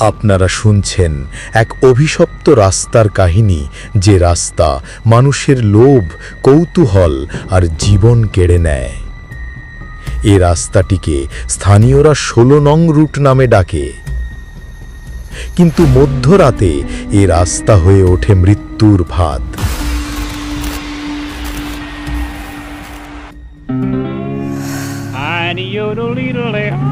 আপনারা শুনছেন এক অভিশপ্ত রাস্তার কাহিনী, যে রাস্তা মানুষের লোভ, কৌতূহল আর জীবন কেড়ে নেয়। এ রাস্তাটিকে স্থানীয়রা ষোলো নং রুট নামে ডাকে। কিন্তু মধ্যরাতে এ রাস্তা হয়ে ওঠে মৃত্যুর ভাত Tiny yodel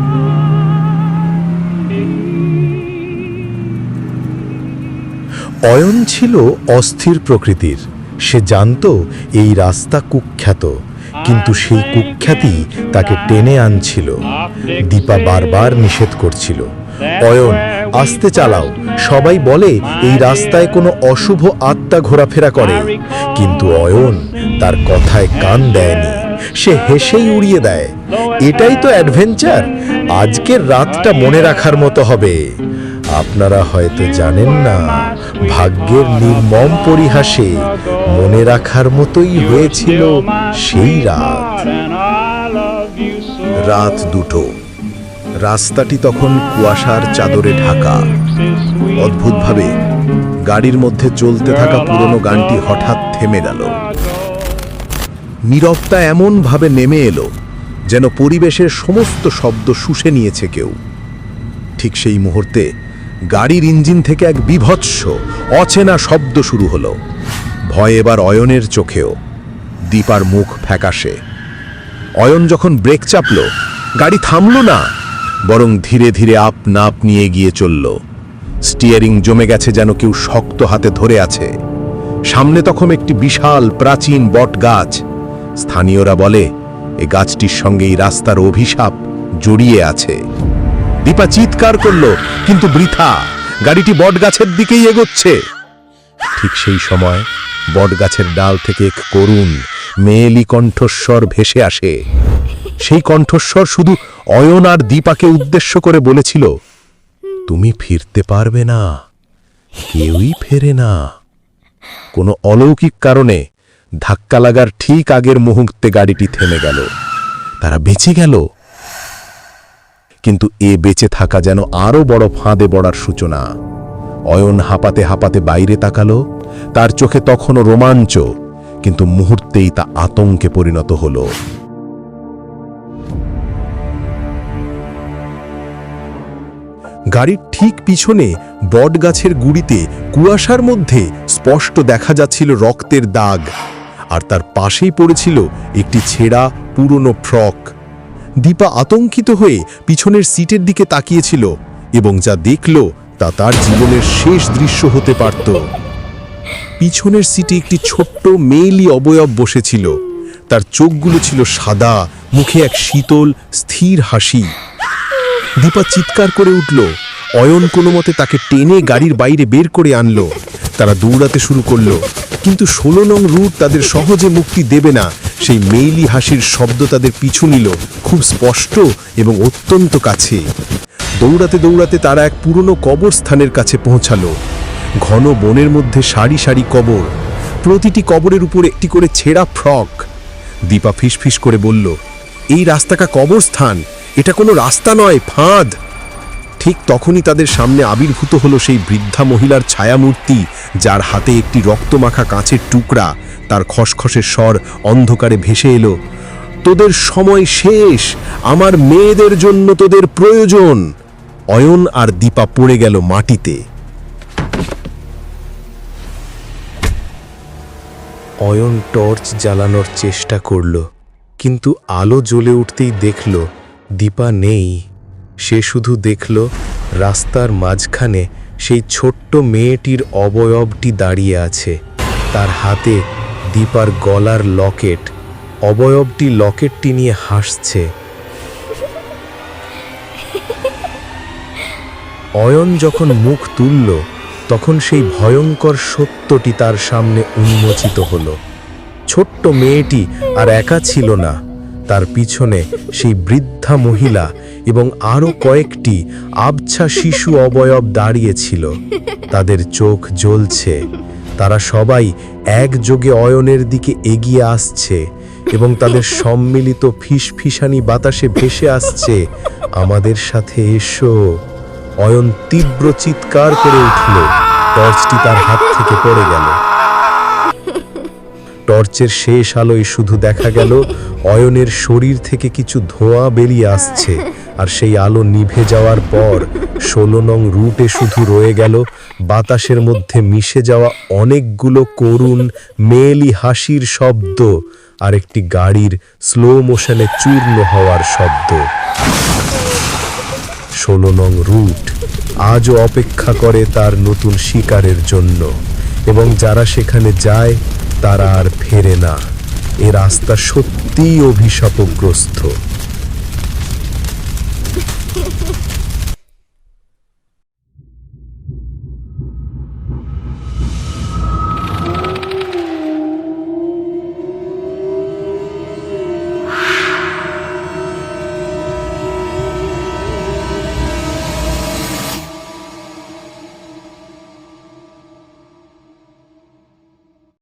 অয়ন ছিল অস্থির প্রকৃতির। সে জানত এই রাস্তা কুখ্যাত, কিন্তু সেই কুখ্যাতি তাকে টেনে আনছিল। দীপা বারবার নিষেধ করছিল। অয়ন, আস্তে চালাও। সবাই বলে এই রাস্তায় কোনো অশুভ আত্মা ঘোরাফেরা করে। কিন্তু অয়ন তার কথায় কান দেয়নি। সে হেসেই উড়িয়ে দেয়। এটাই তো অ্যাডভেঞ্চার। আজকের রাতটা মনে রাখার মতো হবে। আপনারা হয়তো জানেন না, ভাগ্যের নির্মম পরিহাসে মনে রাখার মতোই হয়েছিল সেই রাত। রাত দুটো। রাস্তাটি তখন কুয়াশার চাদরে ঢাকা। অদ্ভুতভাবে গাড়ির মধ্যে চলতে থাকা পুরনো গানটি হঠাৎ থেমে গেল। নীরবতা এমনভাবে নেমে এলো যেন পরিবেশের সমস্ত শব্দ শুষে নিয়েছে কেউ। ঠিক সেই মুহূর্তে গাড়ির ইঞ্জিন থেকে এক বিভৎস, অচেনা শব্দ শুরু হলো। ভয় এবার অয়নের চোখেও। দীপার মুখ ফ্যাকাশে। অয়ন যখন ব্রেক চাপল, গাড়ি থামল না, বরং ধীরে ধীরে আপ নাপ নিয়ে গিয়ে চলল। স্টিয়ারিং জমে গেছে যেন কেউ শক্ত হাতে ধরে আছে। সামনে তখন একটি বিশাল প্রাচীন বট গাছ। স্থানীয়রা বলে, এ গাছটির সঙ্গেই রাস্তার অভিশাপ জড়িয়ে আছে। দীপা চিৎকার করল, কিন্তু বৃথা। গাড়িটি বটগাছের দিকেই এগোচ্ছে। ঠিক সেই সময় বটগাছের ডাল থেকে এক করুণ, মেয়েলি কণ্ঠস্বর ভেসে আসে। সেই কণ্ঠস্বর শুধু অয়ন আর দীপাকে উদ্দেশ্য করে বলেছিল, তুমি ফিরতে পারবে না, কেউই ফেরে না। কোনো অলৌকিক কারণে ধাক্কা লাগার ঠিক আগের মুহূর্তে গাড়িটি থেমে গেল। তারা বেঁচে গেল। কিন্তু এ বেঁচে থাকা যেন আরও বড় ফাঁদে বড়ার সূচনা। অয়ন হাঁপাতে হাঁপাতে বাইরে তাকালো, তার চোখে তখনও রোমাঞ্চ, কিন্তু মুহূর্তেই তা আতঙ্কে পরিণত হলো। গাড়ির ঠিক পিছনে বটগাছের গুড়িতে কুয়াশার মধ্যে স্পষ্ট দেখা যাচ্ছিল রক্তের দাগ, আর তার পাশেই পড়েছিল একটি ছেঁড়া পুরনো ফ্রক। দীপা আতঙ্কিত হয়ে পিছনের সিটের দিকে তাকিয়েছিল এবং যা দেখল তা তার জীবনের শেষ দৃশ্য হতে পারত। পিছনের সিটে একটি ছোট্ট মেয়েলি অবয়ব বসেছিল। তার চোখগুলো ছিল সাদা, মুখে এক শীতল, স্থির হাসি। দীপা চিৎকার করে উঠল। অয়ন কোনো মতে তাকে টেনে গাড়ির বাইরে বের করে আনলো। তারা দৌড়াতে শুরু করল। কিন্তু ষোলো নং রুট তাদের সহজে মুক্তি দেবে না। সেই মেইলি হাসির শব্দ তাদের পিছু নিল খুব স্পষ্ট এবং অত্যন্ত কাছে। দৌড়াতে দৌড়াতে তারা এক পুরনো কবরস্থানের কাছে পৌঁছালো। ঘন বনের মধ্যে সারি সারি কবর। প্রতিটি কবরের উপর একটি করে ছেঁড়া ফ্রক। দীপা ফিসফিস করে বলল, এই রাস্তাটা কবরস্থান। এটা কোনো রাস্তা নয়, ফাঁদ। ঠিক তখনই তাদের সামনে আবির্ভূত হলো সেই বৃদ্ধা মহিলার ছায়ামূর্তি, যার হাতে একটি রক্তমাখা কাঁচের টুকরা। তার খসখসের স্বর অন্ধকারে ভেসে এলো, তোদের সময় শেষ, আমার মেয়েদের জন্য তোদের প্রয়োজন। অয়ন আর দীপা পড়ে গেল মাটিতে। অয়ন টর্চ জ্বালানোর চেষ্টা করল, কিন্তু আলো জ্বলে উঠতেই দেখল দীপা নেই। সে শুধু দেখল রাস্তার মাঝখানে সেই ছোট্ট মেয়েটির অবয়বটি দাঁড়িয়ে আছে। তার হাতে দীপার গলার লকেট। অবয়বটি লকেটটি নিয়ে হাসছে। অয়ন যখন মুখ তুলল, তখন সেই ভয়ঙ্কর সত্যটি তার সামনে উন্মোচিত হলো। ছোট্ট মেয়েটি আর একা ছিল না। তার পিছনে সেই বৃদ্ধা মহিলা এবং আরও কয়েকটি আবছা শিশু অবয়ব দাঁড়িয়েছিল। তাদের চোখ জ্বলছে। তারা সবাই একযোগে অয়নের দিকে এগিয়ে আসছে এবং তাদের সম্মিলিত ফিসফিসানি বাতাসে ভেসে আসছে। আমাদের সাথে এসো। অয়ন তীব্র চিৎকার করে উঠল। টর্চটি তার হাত থেকে পড়ে গেল। টর্চের শেষ আলোয় শুধু দেখা গেল অয়নের শরীর থেকে কিছু ধোঁয়া বেরিয়ে আসছে। আর সেই আলো নিভে যাওয়ার পর ষোলো নং রুটে শুধু রয়ে গেল বাতাসের মধ্যে মিশে যাওয়া অনেকগুলো করুণ মেলি হাসির শব্দ আর একটি গাড়ির স্লো মোশনে চূর্ণ হওয়ার শব্দ। ষোলো নং রুট আজও অপেক্ষা করে তার নতুন শিকারের জন্য এবং যারা সেখানে যায় তারা আর ফেরে না। এ রাস্তা সত্যিই অভিশাপগ্রস্ত।